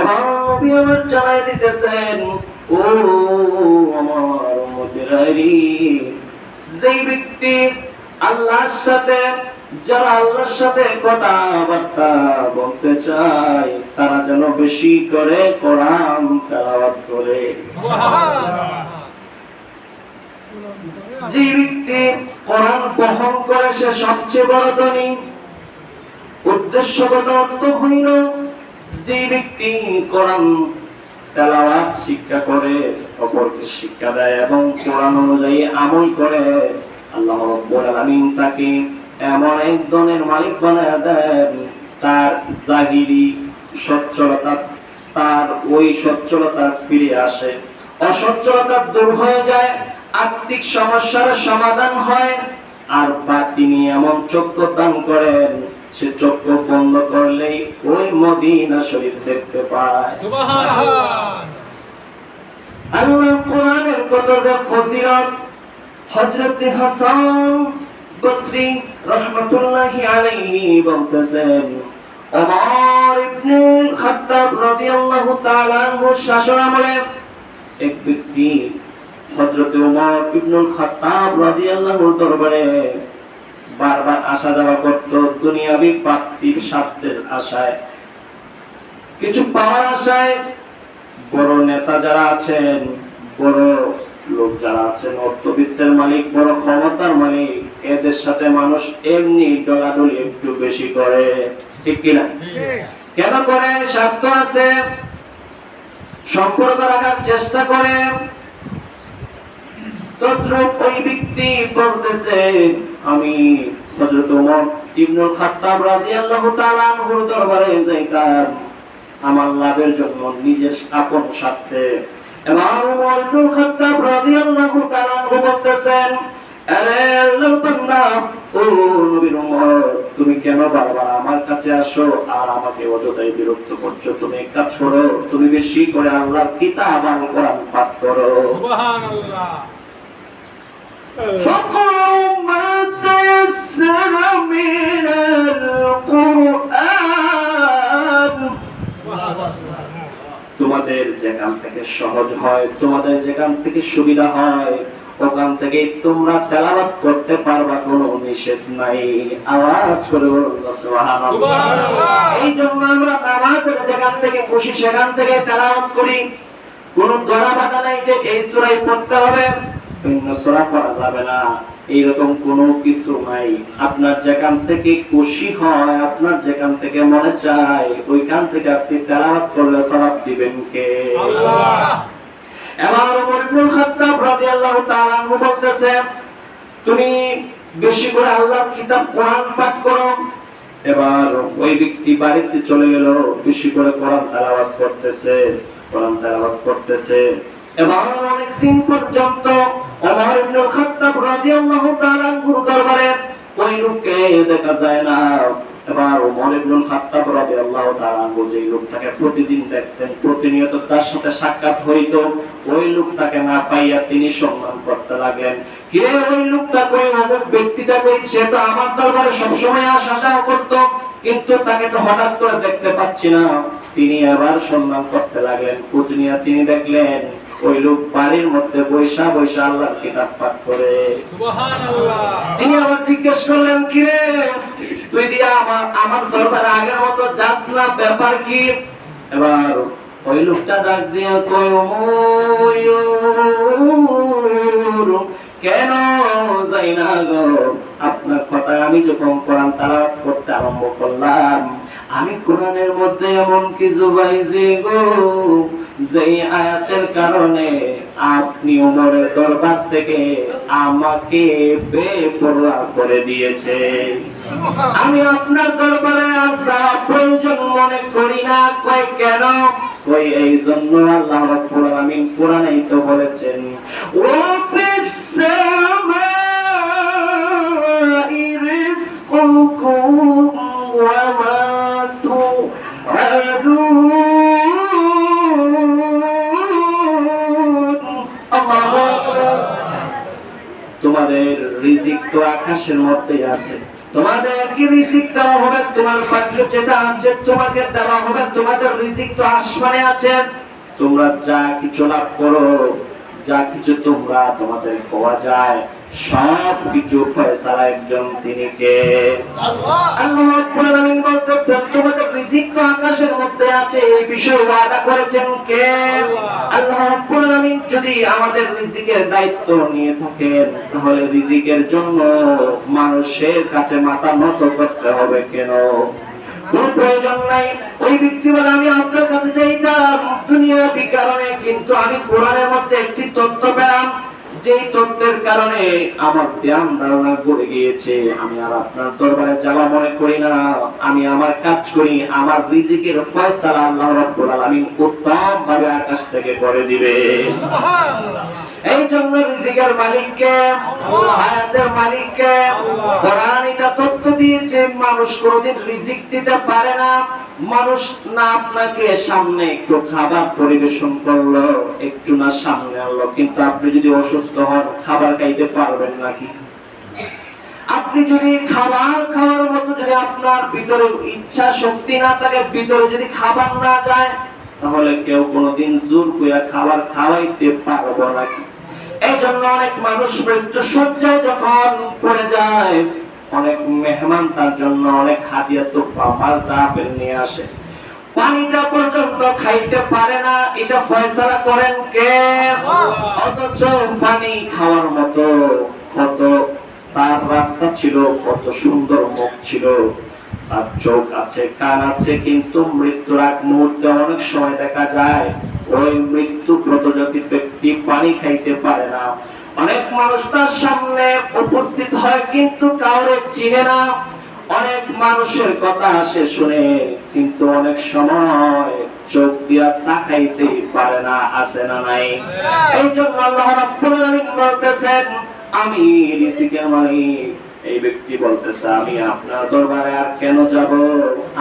এবং নবী আমার দিতেছেন, ও আমার উম্মতেরাই যেই ব্যক্তি আল্লাহর সাথে, যারা আল্লাহর সাথে কথাবার্তা বলতে চায়, তারা যেন বেশি করে কোরআন তেলাওয়াত করে। যে ব্যক্তি কোরআন বহন করে, সে সবচেয়ে বড় ধনী। উদ্দেশ্যগত অর্থহীন যে ব্যক্তি কোরআন তেলাওয়াত শিক্ষা করে, অপরকে শিক্ষা দেয় এবং কোরআন অনুযায়ী আমল করে, আল্লাহ রাব্বুল আলামিন তাকে এমন এক ধনের মালিক বানায় দেন, তার জাহিরি সচ্ছলতা, তার ওই সচ্ছলতা ফিরে আসে। অসচ্ছলতা দূর হয়ে যায়, আর্থিক সমস্যার সমাধান হয়, আর বা তিনি এমন চক্ষু দান করেন সে চক্ষু বন্ধ করলেই ওই মদিনা শরীফ দেখতে পায়। আল্লাহ কোরআনের কত যে ফজিলত হযরত হাসান বসরি রাহমাতুল্লাহি আলাইহি বলতেছেন ওমর ইবনে খাত্তাব রাদিয়াল্লাহু তাআলা আনহু শাসন আমলে এক ব্যক্তি হযরত ওমর ইবনুল খাত্তাব রাদিয়াল্লাহু দরবারে বারবার আসা যাওয়া করত দুনিয়াবি প্রাপ্তির স্বার্থের আশায়। কিছু পাওয়ার আশায় বড় নেতা যারা আছেন, বড় লোক যারা আছেন, অর্থবিত্তের মালিক, বড় ক্ষমতার মালিক, এদের সাথে মানুষ এমনি ডলাডলি একটু বেশি করে। ঠিক কিনা? কেন করে? স্বার্থ আছে, সম্পর্ক রাখার চেষ্টা করে আমার লাভের জন্য নিজের আপন স্বার্থে। বলতেছেন তুমি কেন বারবার আমার কাছে আসো? আর আমাকে অযথাই বিরক্ত করছ। তুমি কাজ করো, তুমি বেশি করে আল্লাহর কিতাব পাঠ করো। فقروا ما تيسر من القرآن তোমাদের যেখান থেকে সহজ হয় তোমাদের যেখান থেকে সুবিধা হয় ওখান থেকে তোমরা তেলাওয়াত করতে পারবা কোনো নিষেধ নাই আওয়াজ করে বলুন সুবহানাল্লাহ এই জন্য আমরা নামাজের যেখান থেকে খুশি সেখান থেকে তেলাওয়াত করি কোনো ধরা বাধা নাই যে এই সূরাই পড়তে হবে পড়া যাবে না। এইরকম কোনো কিছু নাই। আপনার যেখান থেকে খুশি হয় আপনার যেখান থেকে মনে চায় ওইখান থেকে আপনি তেলাওয়াত করলে দিবেন কে? এবার ওমর ইবনুল খাত্তাব রাদিয়াল্লাহু তাআলা আনহু বলতেছে তুমি বেশি করে আল্লাহর কিতাব কোরআন পাঠ করো। এবার ওই ব্যক্তি বাড়িতে চলে গেল বেশি করে কোরআন তেলাওয়াত করতেছে কোরআন তেলাওয়াত করতেছে। তিনি সম্মান করতে লাগেন কে ওই লোকটা কই? অমুক ব্যক্তিটা কই? সে তো আমার দরবারে সবসময় আসা করতো, কিন্তু তাকে তো হঠাৎ করে দেখতে পাচ্ছি না। তিনি আবার সম্মান করতে লাগলেন। প্রতিনিয়ত তিনি দেখলেন ওই লোক বাড়ির মধ্যে বৈশা বৈশা আল্লাহর কিতাব পাঠ করে। তিনি আবার জিজ্ঞেস করলেন কি রে তুই দিয়া আমার আমার দরবারে আগের মতো যাস না ব্যাপার কি? এবার ওই লোকটা ডাক দিয়া কেন যাই না গো? আপনার কথা আমি যখন কোরআন তালাওয়াত করতে আরম্ভ করলাম আমি কোরআনের মধ্যে এমন কিছু পাইছি গো, যেই আয়াতের কারণে আপনি ওমরের দরবার থেকে আমাকে বেপরোয়া করে দিয়েছে। আমি আপনার দরবারে আসা প্রয়োজন মনে করি না, কয় কেন? কই এই জন্য আল্লাহ রাব্বুল আলামিন কোরআনেই তো বলেছেন ও ফিস সামাই রিজকুকুম তো আকাশের মধ্যেই আছে। তোমাদের কি রিজিক দেওয়া হবে, তোমার ভাগ্যে যেটা আছে তোমাকে দেওয়া হবে, তোমাদের রিজিক তো আসমানে আছে। তোমরা যা কিছু লাভ করো, যা কিছু তোমরা তোমাদের পাওয়া যায় সব কিছু ফয়সালা একজন তিনি কে আল্লাহ রাব্বুল আলামিন বলতেছেন তোমাদের রিজিক তো আকাশের মধ্যে আছে এই বিষয়ে ওয়াদা করেছেন কে? আল্লাহ। রাব্বুল আলামিন যদি আমাদের রিজিকের দায়িত্ব নিয়ে থাকেন তাহলে রিজিকের জন্য মানুষের কাছে মাথা নত করতে হবে কেন? কোনো প্রয়োজন নাই। ওই ব্যক্তি বলে আমি আপনার কাছে চাইতাম দুনিয়াবি কারণে কিন্তু আমি কোরআনের মধ্যে একটি তথ্য পেলাম যেই তত্ত্বের কারণে আমার ধ্যান ধারণা করে গিয়েছে, আমি আর আপনার দরবারে যাওয়া মনে করি না, আমি আমার কাজ করি, আমার রিজিকের ফয়সালা আল্লাহ রাব্বুল আলামিন উত্তম ভাবে আকাশ থেকে করে দিবে। এই জন্য রিজিকের মালিককে, হায়াতের মালিককে, কোরআন এটা তথ্য দিয়েছে, মানুষ কোনোদিন রিজিক দিতে পারে না। মানুষ না আপনাকে সামনে একটু খাবার পরিবেশন করল, একটু না সামনে আনলো, কিন্তু আপনি যদি অসুস্থ হন, খাবার খাইতে পারবেন নাকি? আপনি যদি খাবার খাওয়ার মতো যদি আপনার ভিতরে ইচ্ছা শক্তি না থাকে, ভিতরে যদি খাবার না যায়, তাহলে কেউ কোনোদিন জোর করে খাবার খাওয়াইতে পারব নাকি? এই অনেক মানুষ মৃত্যু সজ্জায় যখন পড়ে যায়, অনেক মেহমান তার জন্য অনেক হাদিয়া তো পাল্টা আপেল নিয়ে আসে। পানিটা পর্যন্ত খাইতে পারে না, এটা করেন কে? অথচ পানি খাওয়ার মতো কত, তার রাস্তা ছিল কত সুন্দর, মুখ ছিল, তার চোখ আছে, কান আছে, কিন্তু মৃত্যুর মুহূর্তে অনেক সময় দেখা যায় ওই মৃত্যু প্রতজাতি ব্যক্তি পানি খাইতে পারে না। অনেক মানুষ তার সামনে উপস্থিত হয় কিন্তু কাউরে চিনে না। অনেক মানুষের কথা আসে শুনে কিন্তু অনেক সময় চোখ দিয়া তাকাইতে পারে না আসে না নাই। এই জন্য আল্লাহ রাব্বুল আলামিন বলতেছেন আমি রিজিকের মালিক এই ব্যক্তি বলতেছে, আমি আপনার দরবারে আর কেন যাব?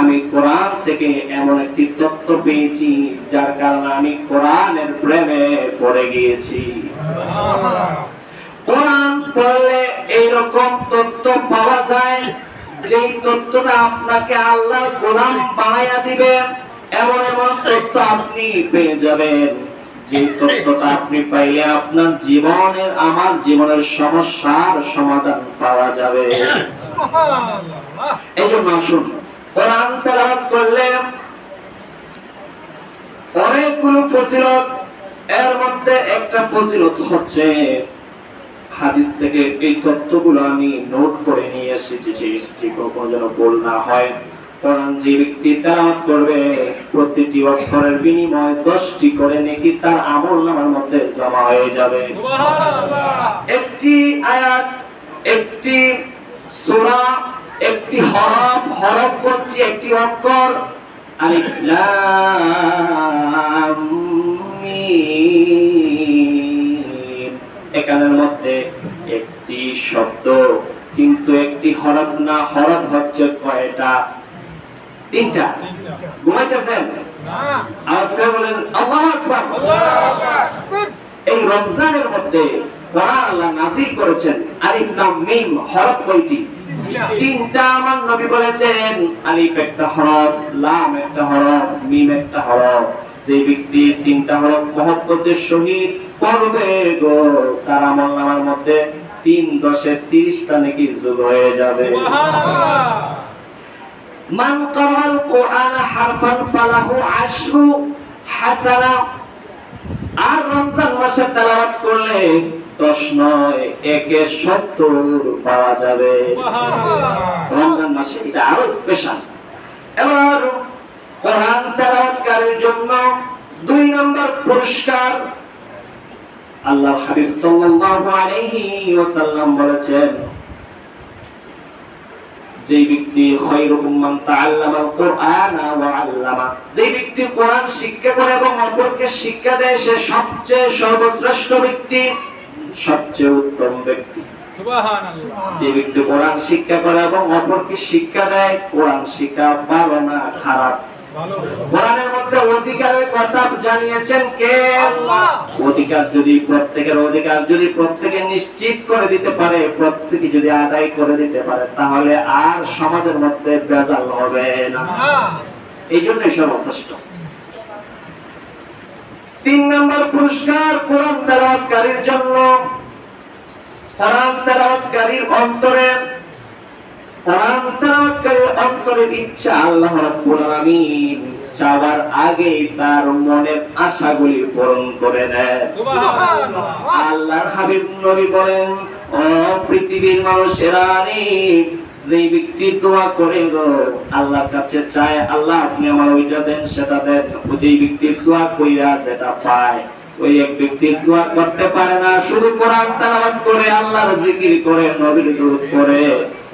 আমি কোরআন থেকে এমন একটি তত্ত্ব পেয়েছি, যার কারণে আমি কোরআনের প্রেমে পড়ে গিয়েছি। কোরআন পড়লে এইরকম তথ্য পাওয়া যায়, যেই তথ্যটা আপনাকে আল্লাহ গোলাম বানাইয়া দিবে, এমন এমন তথ্য আপনি পেয়ে যাবেন। তথ্যটা আপনি পাইলে আপনার জীবনের আমার জীবনের সমস্যার সমাধান পাওয়া যাবে। এই জন্য আসুন কোরআন তেলাওয়াত করলে অনেকগুলো ফজিলত এর মধ্যে একটা ফজিলত হচ্ছে হাদিস থেকে এই তথ্যগুলো আমি নোট করে নিয়ে এসেছি যেন ভুল না হয়। কোরআন যে ব্যক্তি তেলাওয়াত করবে। প্রতিটি অক্ষরের বিনিময় দশটি করে নাকি তার আমল নামার মধ্যে জমা হয়ে যাবে। একটি আয়াত একটি সূরা একটি হরফ হরফ বলছি একটি অক্ষর। আলিফ লাম মিম। এখানের মধ্যে একটি শব্দ কিন্তু একটি হরফ না হরফ হচ্ছে কয়টা? তিনটা। ঘুমাইতেছেন? আওয়াজ করে বলেন আল্লাহু আকবার। এই রমজানের মধ্যে কোরআন আল্লাহ নাযিল করেছেন। আলিফ লাম মিম হরফ কয়টি? তিনটা। আমার নবী বলেছেন। আলিফ একটা হরফ লাম একটা হরফ মিম একটা হরফ। যে ব্যক্তি তিনটা হরফ মহব্বতের সহিত পড়বে গো তার আমল নামার মধ্যে তিন দশে তিরিশটা নাকি যোগ হয়ে যাবে। মান করাল কোরআন হারফান ফালাহু আশরু হাসানা। আর রমজান মাসে তেলাওয়াত করলে নয় একে সত্তর পাওয়া যাবে। রমজান মাসে এটা আরও স্পেশাল এবার কোরআন তেলাওয়াতকারীর জন্য দুই নম্বর পুরস্কার আল্লাহ হাবিব সাল্লাল্লাহু আলাইহি ওয়াসাল্লাম বলেছেন যে ব্যক্তি খায়রুকুম কুরআনা ওয়া আল্লামা যে ব্যক্তি কোরআন শিক্ষা করে এবং অপরকে শিক্ষা দেয় সে সবচেয়ে সর্বশ্রেষ্ঠ ব্যক্তি সবচেয়ে উত্তম ব্যক্তি। যে ব্যক্তি কোরআন শিক্ষা করে এবং অপরকে শিক্ষা দেয় কোরআন শিক্ষা ভালো না খারাপ। কোরআনের মধ্যে অধিকারের কথা জানিয়েছেন কে? অধিকার যদি প্রত্যেকের অধিকার যদি প্রত্যেকে নিশ্চিত করে দিতে পারে প্রত্যেকে যদি আদায় করে দিতে পারে তাহলে আর সমাজের মধ্যে বেজাল হবে না। হ্যাঁ। এই জন্যই সর্বশ্রেষ্ঠ। তিন নম্বর পুরস্কার কোরআন তেলাওয়াতকারীর জন্য। কোরআন তেলাওয়াতকারীর অন্তরে কোরআন তেলাওয়াতকারীর অন্তরের ইচ্ছা আল্লাহ রাব্বুল আলামিন চাওয়ার আগেই তার মনের আশাগুলি পূরণ করে দেয়। আল্লাহর হাবিব নবী বলেন ও পৃথিবীর মানুষেরা যে ব্যক্তি দোয়া করে গো আল্লাহর কাছে চায় আল্লাহ আপনি আমার ওইটা দেন সেটা দেন। যেই ব্যক্তি দোয়া কইরা সেটা পায় ওই এক ব্যক্তি দোয়া করতে পারে না শুধু কোরআন করে আল্লাহর জিকির করে নবীর দরুদ করে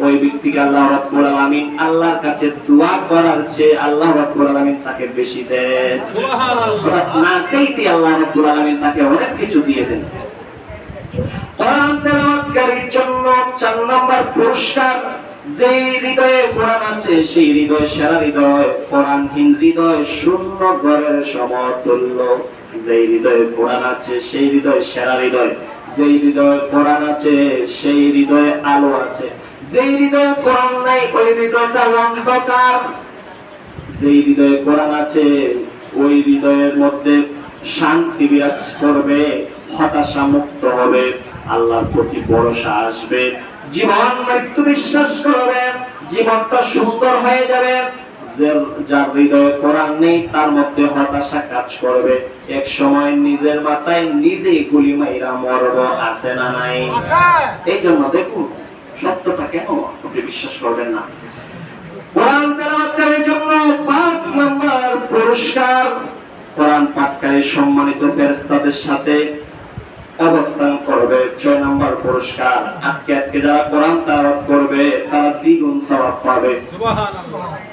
ওই ব্যক্তিকে আল্লাহ রাব্বুল আলামিন আল্লাহর কাছে দোয়া করার চেয়ে আল্লাহ রাব্বুল আলামিন তাকে বেশি দেন। না চাইতে আল্লাহ রাব্বুল আলামিন তাকে অনেক কিছু দিয়ে দেন। কোরআন তেলাওয়াতকারীর জন্য চার নম্বর পুরস্কার যে হৃদয়ে কোরআন আছে সেই হৃদয় সেরা হৃদয়। কোরআনহীন হৃদয় শূন্য ঘরের সমতুল্য। যে হৃদয়ে কোরআন আছে, সেই হৃদয় সেরা হৃদয়। যে হৃদয়ে কোরআন আছে, সেই হৃদয়ে আলো আছে। যে হৃদয়ে কোরআন নাই, ওই হৃদয়টা অন্ধকার। যে হৃদয়ে কোরআন আছে, ওই হৃদয়ের মধ্যে শান্তি বিরাজ করবে, হতাশা মুক্ত হবে, আল্লাহর প্রতি ভরসা আসবে। জীবন মৃত্যু বিশ্বাস করবে, জীবনটা সুন্দর হয়ে যাবে যার হৃদয়ে কোরআন নেই তার মধ্যে হতাশা কাজ করবে। এক সময় নিজের মাথায় নিজেই গুলি মাইরা মরব আছে না নাই? এই জন্য দেখুন সত্যটা কেন আপনি বিশ্বাস করবেন না? কোরআন তেলাওয়াতকারীর জন্য পাঁচ নম্বর পুরস্কার। কোরআন পাঠকারী সম্মানিত ফেরেশতাদের সাথে অবস্থান করবে ছয় নম্বর পুরস্কার। আজকে আজকে যারা কোরআন তেলাওয়াত করবে তারা দ্বিগুণ সওয়াব পাবে।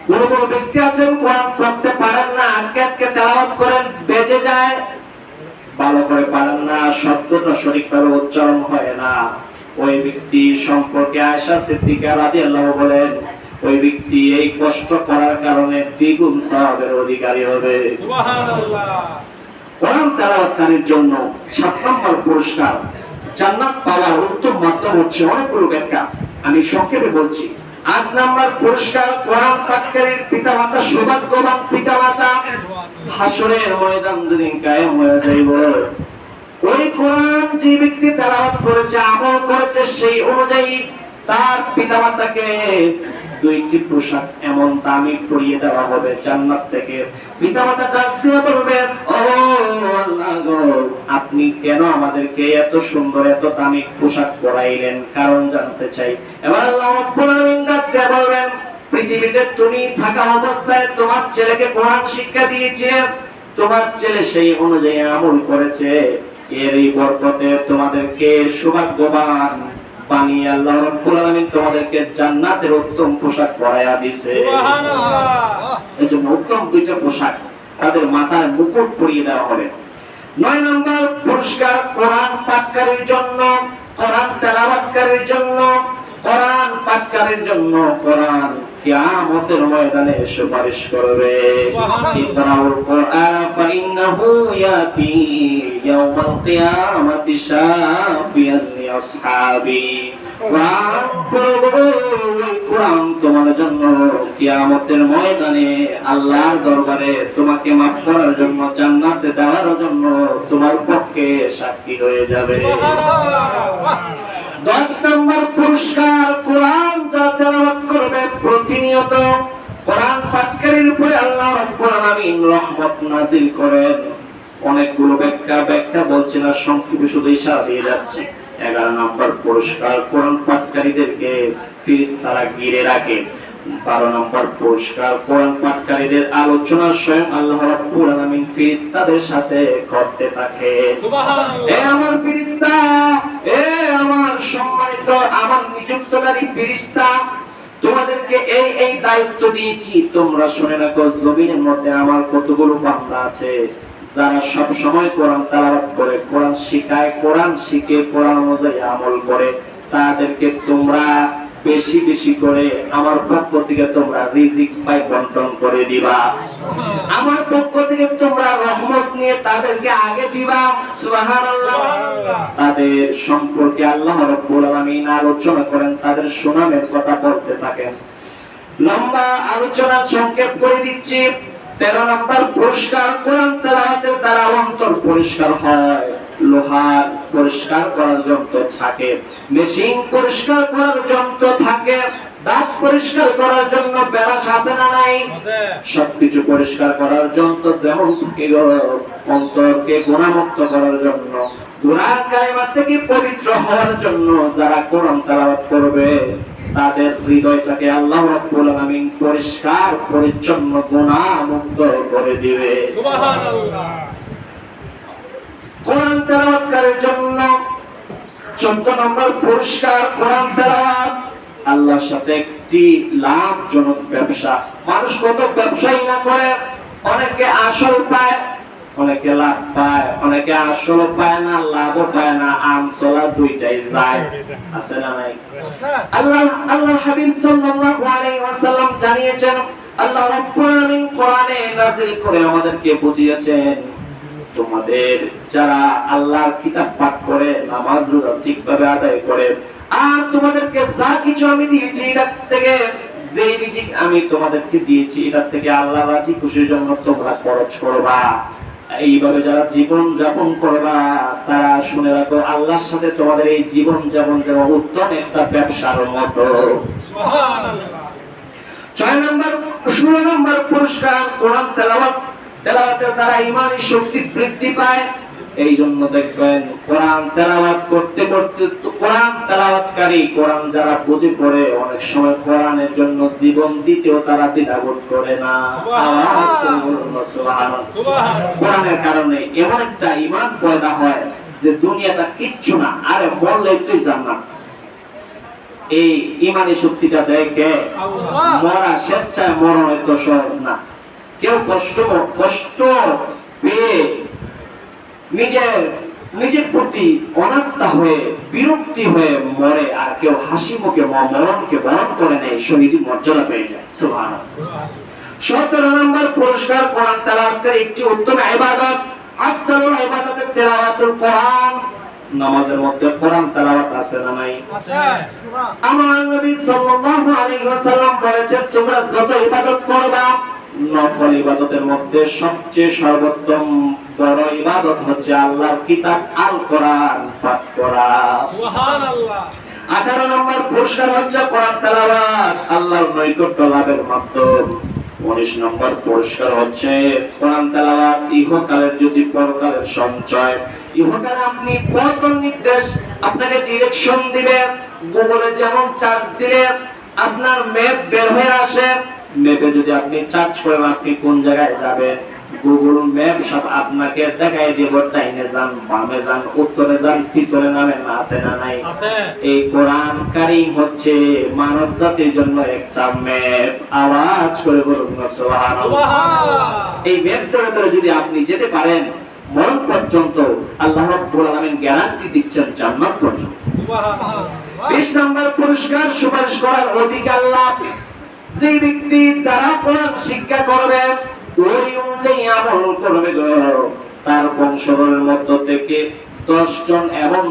কোন কোন ব্যক্তি আছেন কোরআন পড়তে পারেন না আজকে আজকে তেলাওয়াত করেন বেঁচে যায় ভালো করে পারেন না শব্দটা সঠিকভাবে উচ্চারণ হয় না। ওই ব্যক্তি সম্পর্কে আয়সা সিদ্দিকা রাদিয়াল্লাহু বলেন ওই ব্যক্তি এই কষ্ট করার কারণে দ্বিগুণ সওয়াবের অধিকারী হবে। সুবহানাল্লাহ। কোরআন তেলাওয়াতকারীর জন্য সাত নম্বর পুরস্কার। জান্নাত পাওয়ার উত্তম মাধ্যম হচ্ছে অনেকগুলো ব্যাখ্যা। আমি সংক্ষেপে বলছি, আট নম্বর পুরস্কার কোরআন পাঠকারীর পিতামাতা, সৌভাগ্যবান পিতামাতা। হাসরের ময়দান যেদিন কায়েম হয়ে যাইব। ওই কোরআন যে ব্যক্তি তেলাওয়াত করেছে, আমল করেছে, সেই অনুযায়ী তার পিতামাতাকে দুইটি পোশাক এমন দামি পরিয়ে দেওয়া হবে জান্নাত থেকে। পিতামাতা ডাক বলবে, ও আল্লাহ গো, আপনি কেন আমাদেরকে এত সুন্দর, এত দামি পোশাক পরাইলেন? কারণ জানতে চাই। এবার আল্লাহ রাব্বুল আলামিন ডাক বলবেন, পৃথিবীতে তুমি থাকা অবস্থায় তোমার ছেলেকে কোরআন শিক্ষা দিয়েছিলে তোমার ছেলে সেই অনুযায়ী আমল করেছে। এর এই বরকতে তোমাদেরকে সৌভাগ্যবান বানিয়ে আল্লাহ রব্বুল আলামিন তোমাদেরকে জান্নাতের উত্তম পোশাক পরাইয়া দিছে। সুবহানাল্লাহ। এই জন্য উত্তম দুইটা পোশাক তাদের মাথায় মুকুট পরিয়ে দেওয়া হবে। নয় নম্বর পুরস্কার কোরআন পাঠকারীর জন্য কোরআন তেলাওয়াতকারীর জন্য কোরআন পাঠকারীর জন্য কোরআন কিয়ামতের ময়দানে সুপারিশ করবে। ইকরাউল কোরআন ফাইন্নাহু ইয়াতি ইয়াউমাল কিয়ামাতি শাফিয়ান লিআসহাবি কোরআন তোমার জন্য কিয়ামতের ময়দানে আল্লাহর দরবারে তোমাকে মাফ করার জন্য জান্নাতে দেওয়ার জন্য তোমার পক্ষে সাক্ষী হয়ে যাবে। দশ নম্বর পুরস্কার কোরআন যা তেলাবাদ করবে প্রতিনিয়ত কোরআন পাঠকারীর উপরে আল্লাহ রব্বুল আলামিন রহমত নাজিল করেন। অনেকগুলো ব্যাখ্যা ব্যাখ্যা বলছে না, সংক্ষেপে শুধু ইশারা দিয়ে যাচ্ছে। এগারো নম্বর পুরস্কার কোরআন পাঠকারীদেরকে ফিরিস্তারা ঘিরে রাখে। বারো নম্বর পুরস্কার কোরআন পাঠকারীদের আলোচনা স্বয়ং আল্লাহ রাব্বুল আলামিন ফিরিস্তাদের সাথে করতে থাকে। এ আমার ফিরিস্তা এ আমার সম্মানিত আমার নিযুক্তকারী ফিরিস্তা তোমাদেরকে এই এই দায়িত্ব দিয়েছি। তোমরা শুনে রাখো জমিনের মধ্যে আমার কতগুলো বান্দা আছে যারা সব সময় কোরআন তালাবাত করে কোরআন শিখায় কোরআন শিখে কোরআন অনুযায়ী আমল করে। তাদেরকে তোমরা বেশি বেশি করে আমার পক্ষ থেকে তোমরা রিজিক পাই বন্টন করে দিবা। আমার পক্ষ থেকে তোমরা রহমত নিয়ে তাদেরকে আগে দিবা। সুবহানাল্লাহ। তাদের সম্পর্কে আল্লাহ রাব্বুল আলামিন আলোচনা করেন তাদের সুনামের কথা বলতে থাকেন। লম্বা আলোচনা সংক্ষেপ করে দিচ্ছি। তেরো নম্বর পুরস্কার কোরআন তেলাওয়াতের দ্বারা অন্তর পরিষ্কার হয়। লোহার পরিষ্কার করার যন্ত্র থাকে মেশিন পরিষ্কার করার যন্ত্র থাকে দাঁত পরিষ্কার করার জন্য ব্যারাস আছে না নাই? সবকিছু পরিষ্কার করার যন্ত্র যেমন থাকে অন্তরকে গুণামুক্ত করার জন্য কালিমা থেকে পবিত্র হওয়ার জন্য যারা কোরআন তেলাওয়াত করবে তাদের হৃদয়টাকে আল্লাহ রাব্বুল আলামিন পরিষ্কার পরিচ্ছন্ন গুনাহমুক্ত করে দিবে। সুবহানাল্লাহ। কোরআন তেলাওয়াতকারীর জন্য 14 নম্বর পুরস্কার, কোরআন তেলাওয়াত। আল্লাহর সাথে একটি লাভজনক ব্যবসা। মানুষ কত ব্যবসাই না করে, অনেকে আসল পায়, অনেকে লাভ পায়, অনেকে আসল পায় না, লাভও পায় না আমসলা দুইটাই যায়। আছে না নাই? আল্লাহ আল্লাহ হাবিব সাল্লাল্লাহু আলাইহি ওয়াসাল্লাম জানিয়েছেন, আল্লাহ রাব্বুল আলামিন কোরআনে নাযিল করে আমাদেরকে বুঝিয়েছেন তোমাদের যারা আল্লাহর কিতাব পাঠ করে নামাজ রোজা ঠিকভাবে আদায় করে আর তোমাদেরকে যা কিছু আমি দিয়েছি এটা থেকে যে রিজিক আমি তোমাদেরকে দিয়েছি এটা থেকে আল্লাহ রাজি খুশির জন্য তোমরা খরচ করবা। এইভাবে যারা জীবন যাপন করবা তারা শুনে রাখো আল্লাহর সাথে তোমাদের এই জীবন যাপন যেন উত্তম একটা ব্যবসার মতো। ছয় নম্বর ষোলো নম্বর পুরস্কার কোরআন তেলাওয়াত। তেলাওয়াতের দ্বারা ইমানি শক্তি বৃদ্ধি পায়। এই জন্য দেখবেন কোরআন তেলাওয়াত করতে করতে কোরআন তেলাওয়াতকারী কোরআন যারা বুঝে পড়ে অনেক সময় কোরআনের জন্য জীবন দিতেও তারা দ্বিধাবোধ করে না। কোরআনের কারণে এমন একটা ইমান পয়দা হয় যে দুনিয়াটা কিচ্ছু না আরে বললে তুই জান্নাত। এই ইমানি শক্তিটা দেখে। মরা স্বেচ্ছায় মরণ এত সহজ না। কেউ কষ্ট কষ্ট পেয়ে নিজের নিজের প্রতি অনাস্থা হয়ে বিরক্তি হয়ে মরে আর কেউ হাসি মুখে মরণকে বরণ করে নেয় শহীদি মর্যাদা পেয়ে যায়। সুবহান সতেরো নম্বর পুরস্কার কোরআন তেলাওয়াতের একটি উত্তম ইবাদত আফদালুল ইবাদতের তেলাওয়াতুল কোরআন। নামাজের মধ্যে কোরআন তেলাওয়াত আছে না নাই? আমার নবী সাল্লাল্লাহু আলাইহি ওয়াসাল্লাম বলেছেন তোমরা যত ইবাদত করবা নফল ইবাদতের মধ্যে সবচেয়ে সর্বোত্তম বড় ইবাদত হচ্ছে আল্লাহর কিতাব আল কোরআন পাঠ করা। আঠারো নম্বর পুরস্কার হচ্ছে কোরআন তেলাওয়াত আল্লাহর নৈকট্য লাভের মাধ্যম। উনিশ নম্বর পুরস্কার হচ্ছে কোরআন তেলাওয়াত ইহকালের যদি পরকালের সঞ্চয়। ইহকালে আপনি পথ নির্দেশ আপনাকে ডিরেকশন দিবে গুগলে যেমন চার্জ দিলে আপনার ম্যাপ বের হয়ে আসে ম্যাপে যদি আপনি চার্জ করেন আপনি কোন জায়গায় যাবেন গুগল ম্যাপ সব আপনাকে দেখাই দিব ডাইনে যান বামে যান উত্তরে যান পিছনে নামেন আছে না নাই আছে। এই কোরআন কারিম হচ্ছে মানব জাতির জন্য একটা ম্যাপ আওয়াজ করে বলুন সুবহানাল্লাহ। সুবহানাল্লাহ। এই ম্যাপ ধরে ধরে যদি আপনি যেতে পারেন মরণ পর্যন্ত আল্লাহ রাব্বুল আলামিন গ্যারান্টি দিচ্ছেন জান্নাত পর্যন্ত সুবহানাল্লাহ। বিশ নম্বর পুরস্কার সুপারিশ করার অধিকার লাভ যে ব্যক্তি যারা কোরআন শিক্ষা করবে, ওই অনুযায়ী আমল করবে তার বংশধরের মধ্য থেকে এবং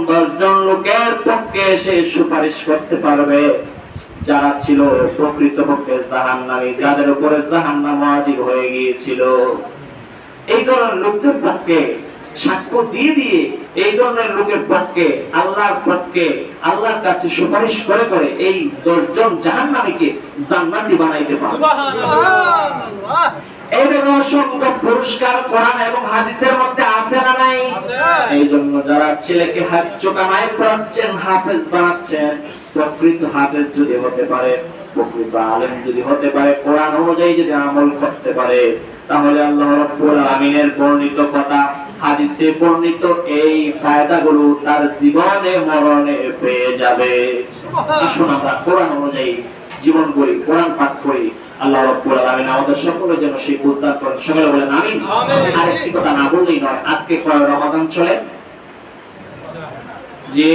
লোকের পক্ষে সে সুপারিশ করতে পারবে। যারা ছিল প্রকৃতপক্ষে জাহান্নামী, যাদের উপরে জাহান্নাম ওয়াজিব হয়ে গিয়েছিল। এই ধরনের লোকদের পক্ষে সাক্ষ্য দিয়ে দিয়ে এই ধরনের লোকের পক্ষে আল্লাহর পক্ষে আল্লাহর কাছে সুপারিশ করে করে এই দশজন জাহান্নামীকে জান্নাতি বানাইতে পারে এইভাবে অসংখ্য পুরস্কার কোরআন এবং হাদিসের মধ্যে আছে না নাই? এই জন্য যারা ছেলেকে হাত চোকানায় পড়াচ্ছেন হাফেজ বানাচ্ছেন প্রকৃত হাফেজ যদি হতে পারে প্রকৃত আলেম যদি হতে পারে কোরআন অনুযায়ী যদি আমল করতে পারে তাহলে আল্লাহ রাব্বুল আমিনের বর্ণিত কথা হাদিসে বর্ণিত এই ফায়দাগুলো তার জীবনে মরণে পেয়ে যাবে। আসুন আমরা কোরআন অনুযায়ী জীবন করি কোরআন পাঠ করি। আল্লাহ রাব্বুল আলামিন আমাদের সকলের জন্য সেই উদ্ধার করেন। সকলে বলেন আমিন। আমিন। আরেকটি কথা না বললেই নয় আজকে রমাদান চলে? যে